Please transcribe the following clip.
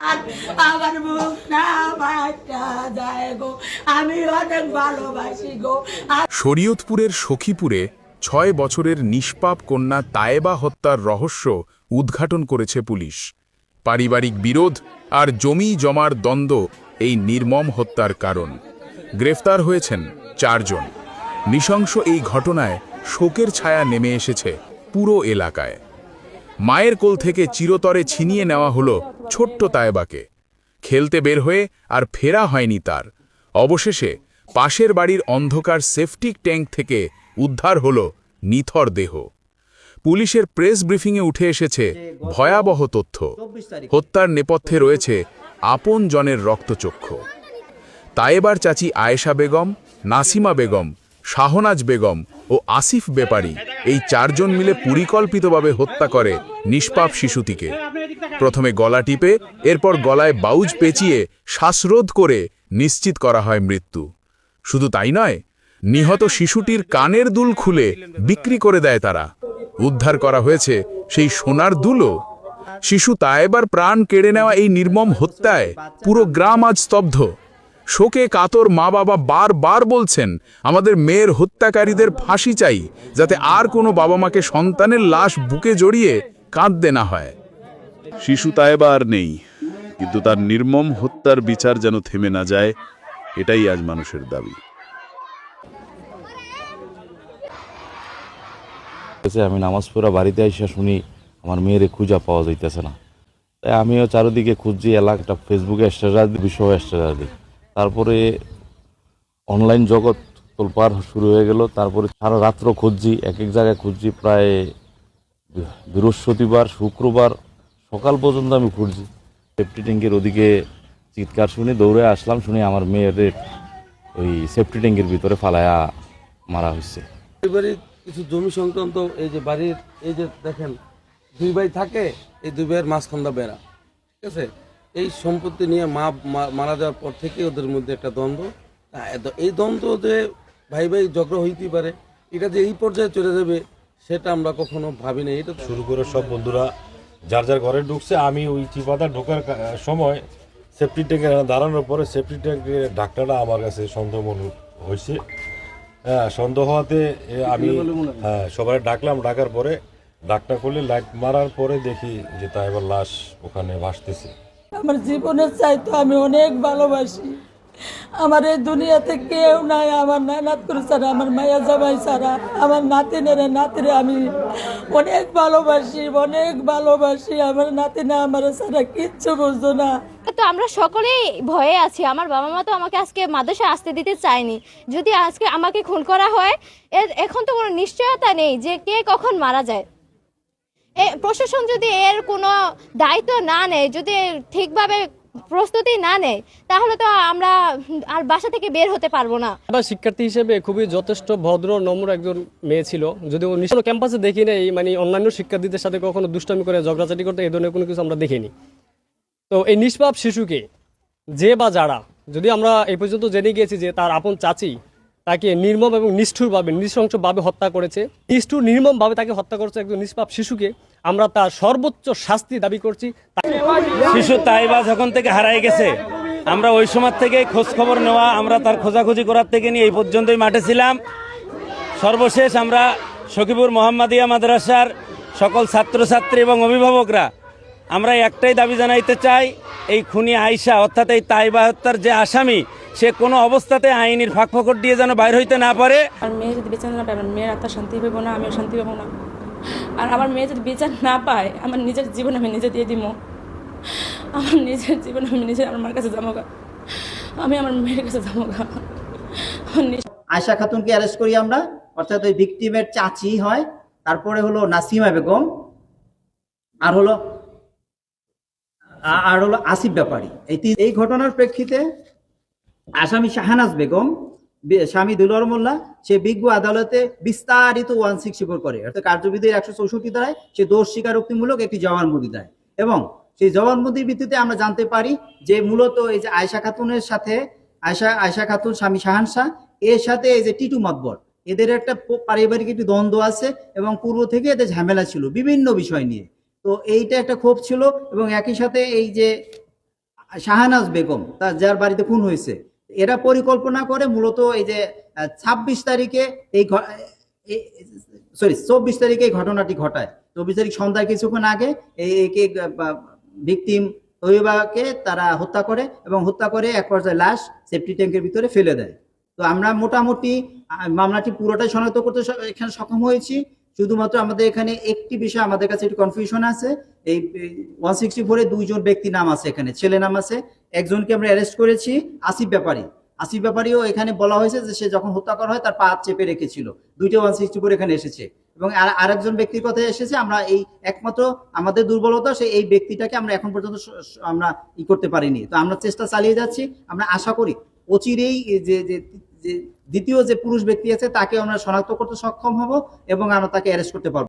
আমার আমি অনেক ভালোবাসি গো। শরীয়তপুরের সখীপুরে ছয় বছরের নিষ্পাপ কন্যা তায়েবা হত্যার রহস্য উদ্ঘাটন করেছে পুলিশ। পারিবারিক বিরোধ আর জমি জমার দ্বন্দ্ব এই নির্মম হত্যার কারণ। গ্রেফতার হয়েছেন চারজন। নৃশংস এই ঘটনায় শোকের ছায়া নেমে এসেছে পুরো এলাকায়। মায়ের কোল থেকে চিরতরে ছিনিয়ে নেওয়া হলো ছোট্ট তায়েবাকে। খেলতে বের হয়ে আর ফেরা হয়নি তার। অবশেষে পাশের বাড়ির অন্ধকার সেফটিক ট্যাঙ্ক থেকে উদ্ধার হল নিথর দেহ। পুলিশের প্রেস ব্রিফিংয়ে উঠে এসেছে ভয়াবহ তথ্য। হত্যার নেপথ্যে রয়েছে আপন জনের রক্তচক্ষু। তায়েবার চাচি আয়েশা বেগম, নাসিমা বেগম, শাহনাজ বেগম ও আসিফ বেপারি এই চারজন মিলে পরিকল্পিতভাবে হত্যা করে নিষ্পাপ শিশুটিকে। প্রথমে গলা টিপে, এরপর গলায় বাউজ পেঁচিয়ে শ্বাসরোধ করে নিশ্চিত করা হয় মৃত্যু। শুধু তাই নয়, নিহত শিশুটির কানের দুল খুলে বিক্রি করে দেয় তারা। উদ্ধার করা হয়েছে সেই সোনার দুলও। শিশু তায়েবার প্রাণ কেড়ে নেওয়া এই নির্মম হত্যায় পুরো গ্রাম আজ স্তব্ধ। শোকে কাতর মা বাবা বারবার বলছেন আমাদের মেয়ের হত্যাকারীদের ফাঁসি চাই যাতে আর কোনো বাবা মাকে সন্তানের লাশ বুকে জড়িয়ে কাঁদতে না হয়। শিশু তায়েবা আর নেই কিন্তু তার নির্মম হত্যার বিচার যেন থেমে না যায় এটাই আজ মানুষের দাবি। আমি নামাজ পড়া বাড়িতে এসে শুনি আমার মেয়েরে খুঁজা পাওয়া যাইতেছে না। তাই আমিও চারিদিকে খুঁজছি এলাকাটা ফেসবুকে স্ট্যাটাস দিই বিশ্ব স্ট্যাটাস দিই। তারপরে অনলাইন জগৎ তোলপার শুরু হয়ে গেল। তারপরে সারা রাত্র খুঁজছি, এক এক জায়গায় খুঁজছি, প্রায় বৃহস্পতিবার, শুক্রবার, সকাল পর্যন্ত আমি খুঁজছি। সেফটি ট্যাঙ্কের ওদিকে চিৎকার শুনে দৌড়ে আসলাম, শুনে আমার মেয়েদের ওই সেফটি ট্যাঙ্কের ভিতরে ফালায়া মারা হয়েছে পারিবারিক কিছু জমি সংক্রান্ত এই যে বাড়ির, এই যে দেখেন, দুই ভাই থাকে, এই দুই ভাইয়ের মাঝখানটা বেড়া, ঠিক আছে? এই সম্পত্তি নিয়ে মা মা- মারা যাওয়ার পর থেকে ওদের মধ্যে একটা দ্বন্দ্ব। তা এত- এই দ্বন্দ্ব যে ভাই ভাই ঝগড়া হইতেই পারে এটা যে এই পর্যায়ে চলে যাবে সেটা আমরা কখনো ভাবিনি। এটা শুরু করে সব বন্ধুরা যার যার ঘরে ঢুকছে আমি ওই চিপাতা ঢোকার সময় সেফটি ট্যাঙ্কে দাঁড়ানোর পরে সেফটি ট্যাঙ্কের ডাক্তারটা আমার কাছে সন্দেহ মনে হয়েছে হ্যাঁ সন্দেহ হওয়াতে আমি হ্যাঁ? সবাই ডাকলাম ডাকার পরে ডাক্তার করলে লাইট মারার পরে দেখি যে তা এবার লাশ ওখানে ভাসতেছে। আমার জীবনের চাইতো আমি অনেক ভালোবাসি। আমার এই দুনিয়াতে কেউ নাই, আমার নানাত করে ছাড়া, আমার মায়া জামাই ছাড়া, আমার নাতিনেরে নাতিরে আমি অনেক ভালোবাসি অনেক ভালোবাসি। আমার নাতিনে আমার ছাড়া কিচ্ছু বুঝতো না। তো আমরা সকলেই ভয়ে আছি, আমার বাবা মা তো আমাকে আজকে মাদ্রাসায় আসতে দিতে চায়নি। যদি আজকে আমাকে খুন করা হয় এখন তো কোনো নিশ্চয়তা নেই যে কে কখন মারা যায়। প্রশাসন যদি এর কোনো দায়িত্ব না নেয়, যদি ঠিকভাবে প্রস্তুতি না নেয়, তাহলে তো আমরা আর বাসা থেকে বের হতে পারব না। বা শিক্ষার্থী হিসেবে খুবই যথেষ্ট ভদ্র, নম্র একজন মেয়ে ছিল। যদি নিশ্চয় ক্যাম্পাসে দেখি নাই মানে অন্যান্য শিক্ষার্থীদের সাথে কখনো দুষ্টামি করে, ঝগড়াঝাটি করতে, এই ধরনের কোনো কিছু আমরা দেখিনি। তো এই নিষ্পাপ শিশুকে, যে বা যারা, যদি আমরা এই পর্যন্ত জেনে গিয়েছি যে তার আপন চাচি তাকে নির্মম এবং নিষ্ঠুরভাবে, নৃশংসভাবে হত্যা করেছে। নিষ্ঠুর, নির্মমভাবে তাকে হত্যা করেছে একজন নিষ্পাপ শিশুকে। আমরা তার সর্বোচ্চ শাস্তি দাবি করছি। শিশু তাইবা যখন থেকে হারাই গেছে, আমরা ওই সময় থেকে খোঁজ খবর নেওয়া, আমরা তার খোঁজাখুঁজি করার থেকে নিয়ে এই পর্যন্তই মাঠে ছিলাম। সর্বশেষ আমরা সখীপুর মোহাম্মদিয়া মাদ্রাসার সকল ছাত্রছাত্রী এবং অভিভাবকরা, আমরা একটাই দাবি জানাইতে চাই, এই খুনি আয়সা অর্থাৎ এই তাইবা হত্যার যে আসামি সে কোনো অবস্থাতে আইনের ফাঁক ফকর দিয়ে যেন বাইর হইতে না পারে। আর মেয়ে যদি বিচার না পায় আমার মেয়ের আত্মা শান্তি পাবো না আমিও শান্তি পাবো না। আর আমার মেয়ে যদি বিচার না পায় আমার নিজের জীবন আমি নিজে দিয়ে দিব আমার নিজের জীবন আমি নিজে আমার মার কাছে যাব আমি আমার মেয়ের কাছে যাব গা। আমার আয়শা খাতুনকে অ্যারেস্ট করি আমরা। অর্থাৎ ওই ভিকটিমের চাচি হয়। তারপরে হলো নাসিমা বেগম। আর হলো আর হলো আসিফ ব্যাপারী। এই এই ঘটনার প্রেক্ষিতে আসামি শাহানাজ বেগম স্বামী দুলর মোল্লা, সে বিজ্ঞ আদালতে বিস্তারিত ওয়ান সিক্সটি ফোর করে। অর্থাৎ কার্যবিধির একশো চৌষট্টি দ্বারায় সে দোষ স্বীকারোক্তিমূলক একটি জবানবন্দি দেয়। এবং সেই জবানবন্দির ভিত্তিতে আমরা জানতে পারি যে মূলত এই যে আয়শা খাতুনের সাথে, আয়শা আয়শা খাতুন, স্বামী শাহান শাহ, এর সাথে এই যে টিটু মাতবর, এদের একটা পারিবারিক একটি দ্বন্দ্ব আছে এবং পূর্ব থেকে এদের ঝামেলা ছিল বিভিন্ন বিষয় নিয়ে। তো এইটা একটা ক্ষোভ ছিল এবং একই সাথে এই যে শাহানাজ বেগম, তার যার বাড়িতে খুন হয়েছে এরা পরিকল্পনা করে মূলত এই যে ছাব্বিশ তারিখে এই সরি চব্বিশ তারিখে এই ঘটনাটি ঘটায়। চব্বিশ তারিখ সন্ধ্যায় কিছুক্ষণ আগে এই একে ভিকটিম তৈবাকে তারা হত্যা করে এবং হত্যা করে এক পর্যায়ে লাশ সেফটি ট্যাঙ্কের ভিতরে ফেলে দেয়। তো আমরা মোটামুটি মামলাটি পুরোটাই শনাক্ত করতে এখানে সক্ষম হয়েছি। শুধুমাত্র আমাদের এখানে একটি বিষয় আমাদের কাছে একটু কনফিউশন আছে। এই ওয়ান সিক্সটি ফোরে দুইজন ব্যক্তি নাম আছে এখানে, ছেলে নাম আছে, একজনকে আমরা অ্যারেস্ট করেছি আসিফ ব্যাপারী। আসিফ ব্যাপারীও এখানে বলা হয়েছে যে সে যখন হত্যা করা হয় তার পা চেপে রেখেছিল। দুইটা ওয়ান সিক্সটি ফোর এখানে এসেছে। এবং আর- আরেকজন ব্যক্তির কথা এসেছে, আমরা এই একমাত্র আমাদের দুর্বলতা, সে এই ব্যক্তিটাকে আমরা এখন পর্যন্ত আমরা ই করতে পারিনি। তো আমরা চেষ্টা চালিয়ে যাচ্ছি, আমরা আশা করি অচিরেই যে যে দ্বিতীয় যে পুরুষ ব্যক্তি আছে, তাকে আমরা শনাক্ত করতে সক্ষম হব এবং আমরা তাকে অ্যারেস্ট করতে পারব।